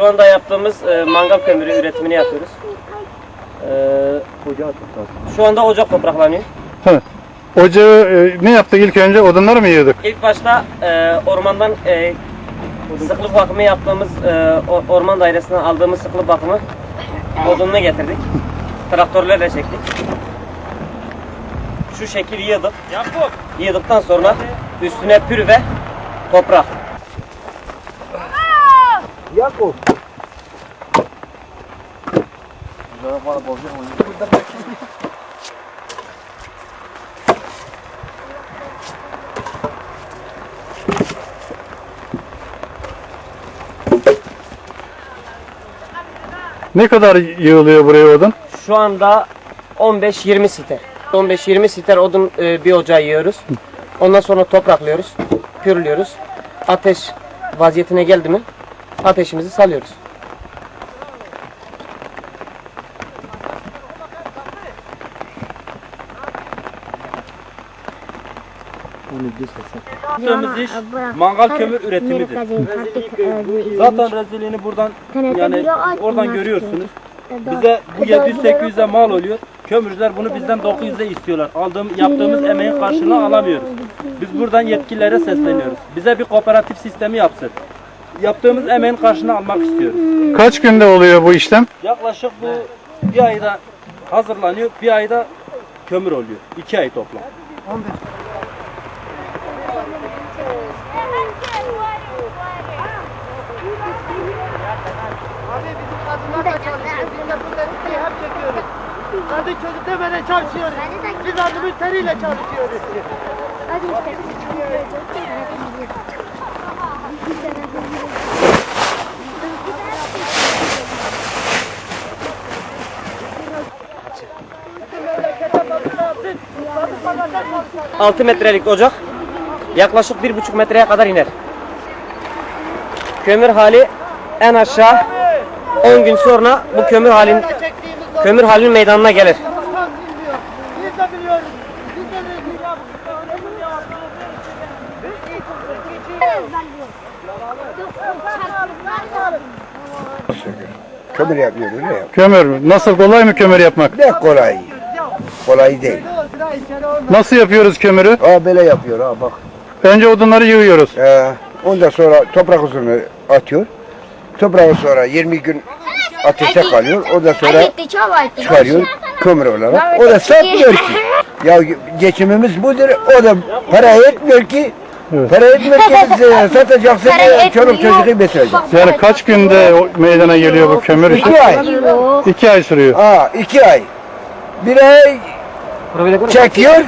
Şu anda yaptığımız e, mangal kömürü üretimini yapıyoruz. E, şu anda ocak topraklanıyor. He. Ocağı e, ne yaptık ilk önce? Odunları mı yığdık? İlk başta e, ormandan e, sıklık bakımı yaptığımız e, orman dairesinden aldığımız sıklık bakımı odununu getirdik. Traktörlerle çektik. Şu şekil yığdık. Yığdıktan sonra üstüne pür ve toprak. Ne kadar yığılıyor buraya odun? Şu anda 15-20 siter. 15-20 siter odun e, bir ocağa yiyoruz. Ondan sonra topraklıyoruz, pürlüyoruz. Ateş vaziyetine geldi mi ateşimizi salıyoruz. Yaptığımız iş mangal kömür üretimidir. Zaten rezilliğini buradan yani oradan görüyorsunuz. Bize bu 700-800'e mal oluyor. Kömürcüler bunu bizden 900'e istiyorlar. Aldığım, yaptığımız emeğin karşılığını alamıyoruz. Biz buradan yetkililere sesleniyoruz. Bize bir kooperatif sistemi yapsın. Yaptığımız emeğin karşılığını almak istiyoruz. Kaç günde oluyor bu işlem? Yaklaşık bu bir ayda hazırlanıyor, bir ayda kömür oluyor. İki ay toplam. Abi bizim kadınlar da çalışıyor. Biz de burada ülkeyi hep çekiyoruz. Kadın çocuk demeden çalışıyoruz. Biz adımın teriyle çalışıyoruz. Altı metrelik ocak yaklaşık bir buçuk metreye kadar iner. Kömür hali en aşağı 10 gün sonra bu kömür halin kömür halin meydanına gelir. Kömür yapıyoruz ne yap? Kömür. Nasıl kolay mı kömür yapmak? Ne kolay. Kolay değil. Nasıl yapıyoruz kömürü? Aa böyle yapıyor ha bak. Önce odunları yığıyoruz. Ee, ondan sonra toprak üzerine atıyor. Toprağı sonra 20 gün ateşte kalıyor. Ondan sonra çıkarıyor kömür olarak. O da satmıyor ki. Ya geçimimiz budur. O da para etmiyor ki. Para etmiyor ki biz e, satacaksın. e, Çoluk çocuğu bitirecek. Yani kaç günde meydana geliyor bu kömür işi? İki ay. İki ay sürüyor. Aa iki ay. Bir ay çekiyor.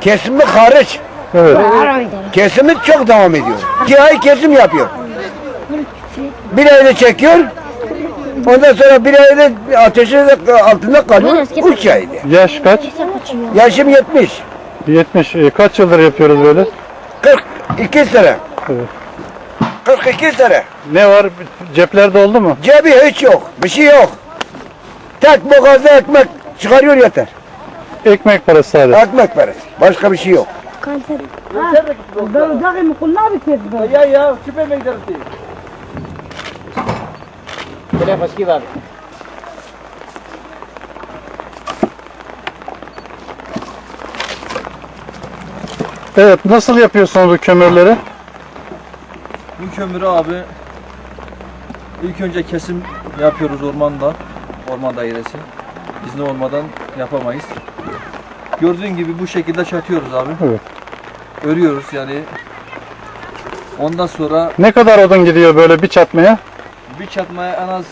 Kesimi hariç. Evet. Kesimi çok devam ediyor. İki ay kesim yapıyor. Bir ayda çekiyor. Ondan sonra bir ayda ateşin altında kalıyor. Üç ayda. Yaş kaç? Yaşım 70. 70. E, kaç yıldır yapıyoruz böyle? 42 sene. Evet. 42 sene. Ne var? Ceplerde oldu mu? Cebi hiç yok. Bir şey yok. Tek boğazda ekmek çıkarıyor yeter. Ekmek parası sadece. Ekmek parası. Başka bir şey yok. Ya ya şüphe mi gidersin? Evet. Nasıl yapıyorsunuz bu kömürleri? Bu kömürü abi ilk önce kesim yapıyoruz ormanda, orman dairesi. İzni olmadan yapamayız. Gördüğün gibi bu şekilde çatıyoruz abi. Evet. Örüyoruz yani. Ondan sonra Ne kadar odun gidiyor böyle bir çatmaya? bir çatmaya en az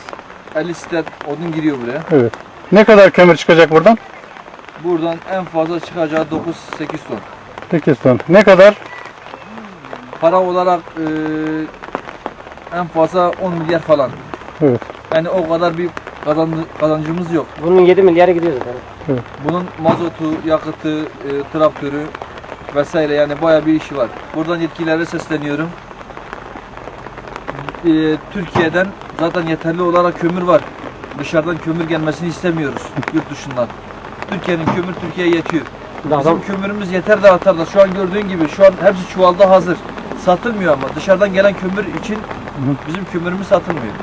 50 stet odun giriyor buraya. Evet. Ne kadar kömür çıkacak buradan? Buradan en fazla çıkacağı 9-8 ton. 8 ton. Ne kadar? Para olarak eee, en fazla 10 milyar falan. Evet. Yani o kadar bir kazan- kazancımız yok. Bunun 7 milyarı gidiyor zaten. Bunun mazotu, yakıtı, e, traktörü vesaire yani baya bir işi var. Buradan yetkililere sesleniyorum. E, Türkiye'den zaten yeterli olarak kömür var. Dışarıdan kömür gelmesini istemiyoruz yurt dışından. Türkiye'nin kömür Türkiye'ye yetiyor. Bizim kömürümüz yeter de artar da şu an gördüğün gibi şu an hepsi çuvalda hazır. Satılmıyor ama dışarıdan gelen kömür için bizim kömürümüz satılmıyor.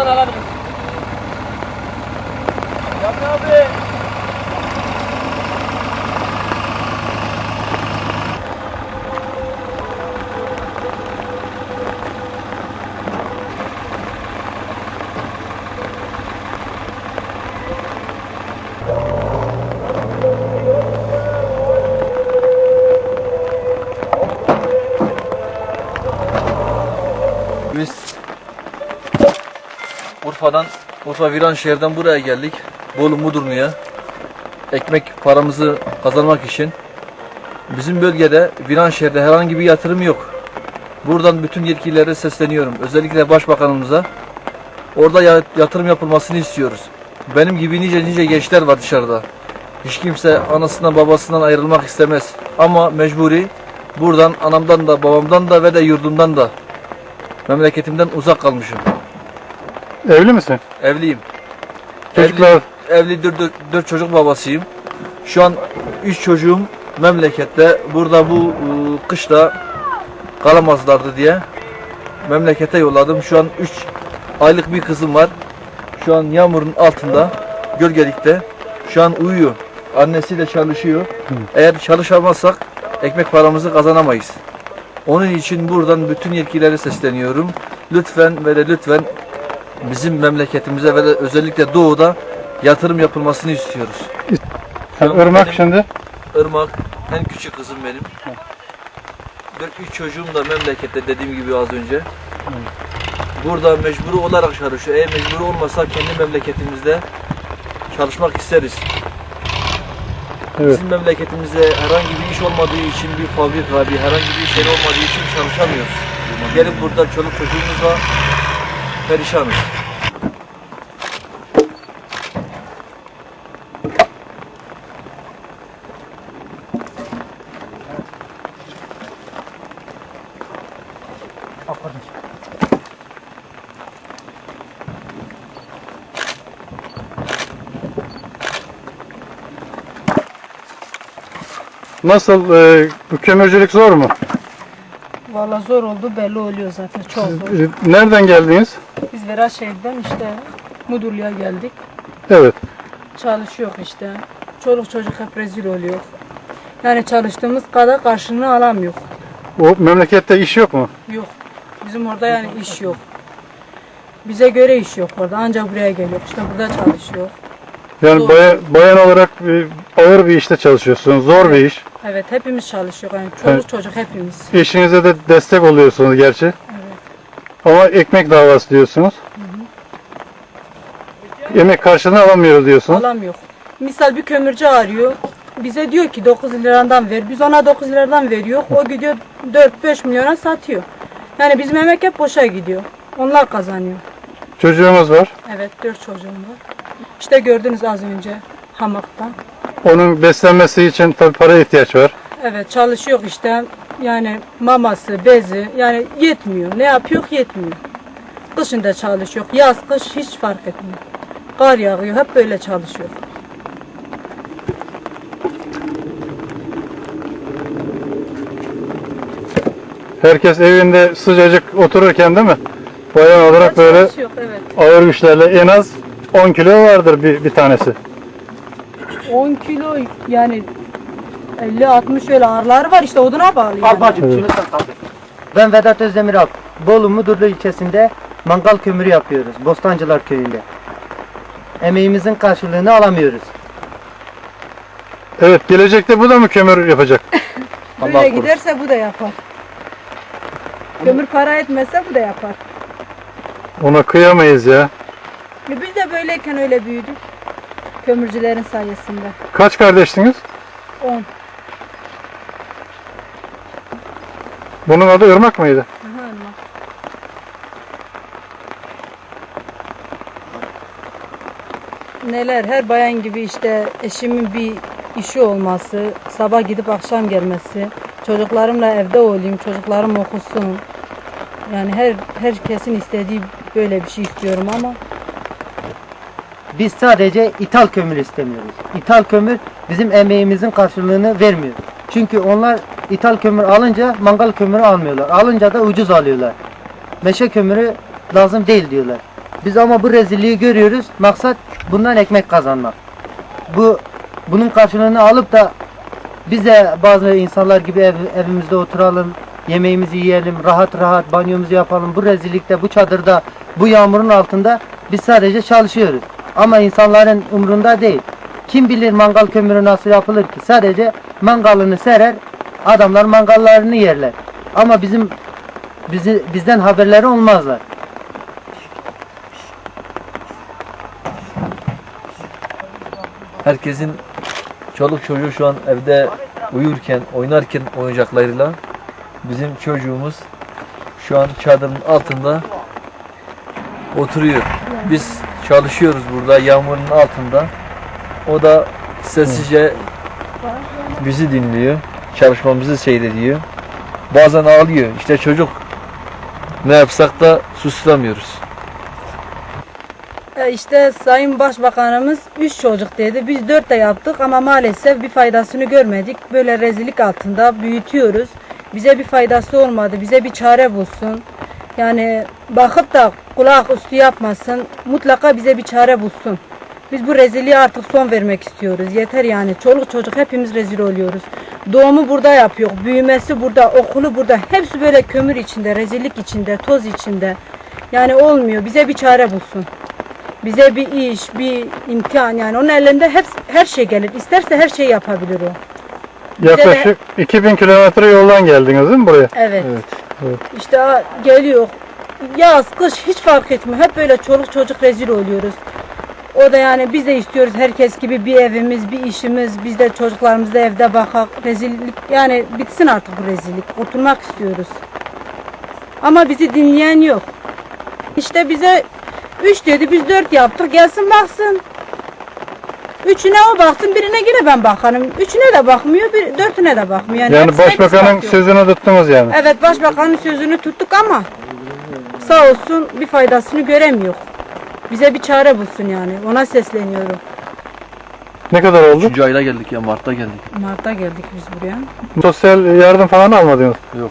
Buradan alabiliriz. Biz Urfa'dan, Urfa Viranşehir'den buraya geldik. Bolu Mudurnu'ya. Ekmek paramızı kazanmak için. Bizim bölgede Viranşehir'de herhangi bir yatırım yok. Buradan bütün yetkililere sesleniyorum. Özellikle Başbakanımıza. Orada ya- yatırım yapılmasını istiyoruz. Benim gibi nice nice gençler var dışarıda. Hiç kimse anasından babasından ayrılmak istemez. Ama mecburi buradan anamdan da babamdan da ve de yurdumdan da memleketimden uzak kalmışım. Evli misin? Evliyim. Çocuklar Evli, evli dört, dört, dört çocuk babasıyım. Şu an üç çocuğum memlekette. Burada bu ıı, kışta kalamazlardı diye memlekete yolladım. Şu an üç aylık bir kızım var. Şu an yağmurun altında, gölgelikte. Şu an uyuyor. Annesiyle çalışıyor. Eğer çalışamazsak ekmek paramızı kazanamayız. Onun için buradan bütün yetkililere sesleniyorum. Lütfen ve de lütfen bizim memleketimize ve de özellikle doğuda yatırım yapılmasını istiyoruz. yani Irmak Benim- şimdi Irmak en küçük kızım benim. Dört üç çocuğum da memlekette dediğim gibi az önce. Burada mecburi olarak çalışıyor. Eğer mecburi olmasa kendi memleketimizde çalışmak isteriz. Evet. Bizim memleketimizde herhangi bir iş olmadığı için bir fabrika, bir herhangi bir şey olmadığı için çalışamıyoruz. Gelip burada çoluk çocuğumuz var, perişanız. nasıl e, bu kömürcülük zor mu? Valla zor oldu belli oluyor zaten çok zor. E, Nereden geldiniz? Biz Veraşehir'den işte Mudurlu'ya geldik. Evet. Çalışıyor işte. Çoluk çocuk hep rezil oluyor. Yani çalıştığımız kadar karşılığını alamıyor. O memlekette iş yok mu? Yok. Bizim orada yani iş yok. Bize göre iş yok orada. Ancak buraya geliyor. İşte burada çalışıyor. Yani Zor. baya- bayan olarak e, ağır bir işte çalışıyorsunuz. Zor bir iş. Evet hepimiz çalışıyor. Yani çoluk Evet. çocuk hepimiz. Eşinize de destek oluyorsunuz gerçi. Ama ekmek davası diyorsunuz. Yemek karşılığını alamıyoruz diyorsunuz. Alamıyor. Misal bir kömürcü arıyor. Bize diyor ki 9 liradan ver. Biz ona 9 liradan veriyor. O gidiyor 4-5 milyona satıyor. Yani bizim emek hep boşa gidiyor. Onlar kazanıyor. Çocuğumuz var. Evet 4 çocuğum var. İşte gördünüz az önce hamakta. Onun beslenmesi için tabii para ihtiyaç var. Evet çalışıyor işte. Yani maması, bezi yani yetmiyor. Ne yapıyor yetmiyor. Kışında çalışıyor. Yaz, kış hiç fark etmiyor. Kar yağıyor. Hep böyle çalışıyor. Herkes evinde sıcacık otururken değil mi? Bayan olarak böyle Çalışıyor evet. ağır güçlerle en az 10 kilo vardır bir, bir tanesi. 10 kilo yani 50-60 öyle ağırları var işte oduna bağlı. Al bacım şunu sen kaldır. Ben Vedat Özdemir Alp. Bolu Mudurlu ilçesinde mangal kömürü yapıyoruz. Bostancılar köyünde. Emeğimizin karşılığını alamıyoruz. Evet gelecekte bu da mı kömür yapacak? Böyle giderse bu da yapar. Kömür para etmezse bu da yapar. Ona kıyamayız ya. E Biz de böyleyken öyle büyüdük. Kömürcülerin sayesinde. Kaç kardeştiniz? 10. Bunun adı Irmak mıydı? Aha, elma. Neler her bayan gibi işte eşimin bir işi olması, sabah gidip akşam gelmesi, çocuklarımla evde olayım, çocuklarım okusun. Yani her herkesin istediği Böyle bir şey istiyorum ama Biz sadece ithal kömür istemiyoruz. İthal kömür bizim emeğimizin karşılığını vermiyor. Çünkü onlar ithal kömür alınca mangal kömürü almıyorlar. Alınca da ucuz alıyorlar. Meşe kömürü lazım değil diyorlar. Biz ama bu rezilliği görüyoruz. Maksat bundan ekmek kazanmak. Bu bunun karşılığını alıp da biz de bazı insanlar gibi ev, evimizde oturalım, yemeğimizi yiyelim, rahat rahat banyomuzu yapalım. Bu rezillikte, bu çadırda, bu yağmurun altında biz sadece çalışıyoruz. Ama insanların umrunda değil. Kim bilir mangal kömürü nasıl yapılır ki? Sadece mangalını serer, adamlar mangallarını yerler. Ama bizim bizi bizden haberleri olmazlar. Herkesin çoluk çocuğu şu an evde uyurken, oynarken oyuncaklarıyla bizim çocuğumuz şu an çadırın altında oturuyor. Biz çalışıyoruz burada yağmurun altında. O da sessizce bizi dinliyor. Çalışmamızı seyrediyor. Bazen ağlıyor. İşte çocuk ne yapsak da susturamıyoruz. E, işte Sayın Başbakanımız 3 çocuk dedi. Biz 4 de yaptık ama maalesef bir faydasını görmedik. Böyle rezillik altında büyütüyoruz. Bize bir faydası olmadı. Bize bir çare bulsun. Yani bakıp da kulak üstü yapmasın. Mutlaka bize bir çare bulsun. Biz bu rezilliğe artık son vermek istiyoruz. Yeter yani. Çoluk çocuk hepimiz rezil oluyoruz. Doğumu burada yapıyor. Büyümesi burada, okulu burada. Hepsi böyle kömür içinde, rezillik içinde, toz içinde. Yani olmuyor. Bize bir çare bulsun bize bir iş, bir imkan yani onun elinde hep her şey gelir. İsterse her şey yapabilir o. Bize de- Yaklaşık 2000 kilometre yoldan geldiniz değil mi buraya? Evet. evet. İşte a- geliyor. Yaz, kış hiç fark etmiyor. Hep böyle çoluk çocuk rezil oluyoruz. O da yani biz de istiyoruz herkes gibi bir evimiz, bir işimiz, biz de çocuklarımız da evde bakak. Rezillik yani bitsin artık bu rezillik. Kurtulmak istiyoruz. Ama bizi dinleyen yok. İşte bize üç dedi biz dört yaptık gelsin baksın. Üçüne o baksın birine yine ben bakarım. Üçüne de bakmıyor bir, dörtüne de bakmıyor. Yani, Yani hepsine biz başbakanın bakıyoruz. sözünü tuttunuz yani. Evet başbakanın sözünü tuttuk ama sağ olsun bir faydasını göremiyor. Bize bir çare bulsun yani. Ona sesleniyorum. Ne kadar oldu? Üçüncü ayda geldik ya Mart'ta geldik. Mart'ta geldik biz buraya. Sosyal yardım falan almadınız. Yok.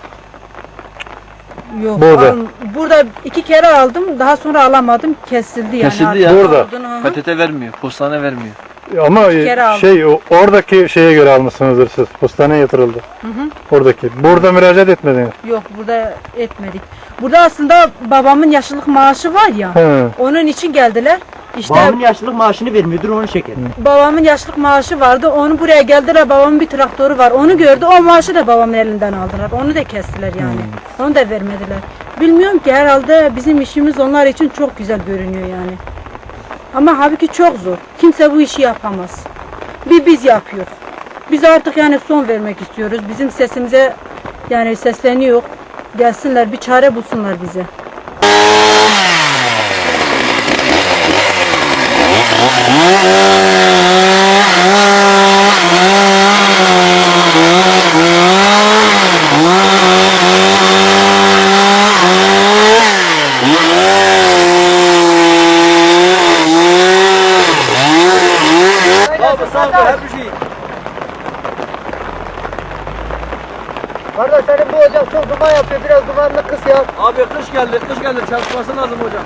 Burada. al- burada iki kere aldım. Daha sonra alamadım. Kesildi yani. Kesildi Artık ya. Burada. aldın, hı hı. PTT vermiyor, postane vermiyor. Ama kere aldım. şey o- oradaki şeye göre almışsınızdır siz. Postaneye yatırıldı. Oradaki. Burada müracaat etmediniz. Yok burada etmedik. Burada aslında babamın yaşlılık maaşı var ya. He. Onun için geldiler. İşte Babamın yaşlılık maaşını vermiyordur onu şeker. babamın yaşlılık maaşı vardı. Onu buraya geldiler. Babamın bir traktörü var. Onu gördü. O maaşı da babamın elinden aldılar. Onu da kestiler yani. Onu da vermediler. Bilmiyorum ki herhalde bizim işimiz onlar için çok güzel görünüyor yani. Ama halbuki çok zor. Kimse bu işi yapamaz. Bir biz yapıyor. Biz artık yani son vermek istiyoruz. Bizim sesimize yani sesleniyor. Gelsinler bir çare bulsunlar bize. Abi sağ ol, her bir şey. Kardeş senin bu ocak çok duman yapıyor. Biraz dumanını kıs ya. Abi kış geldi, kış geldi. Çalışması lazım hocam.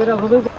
Ben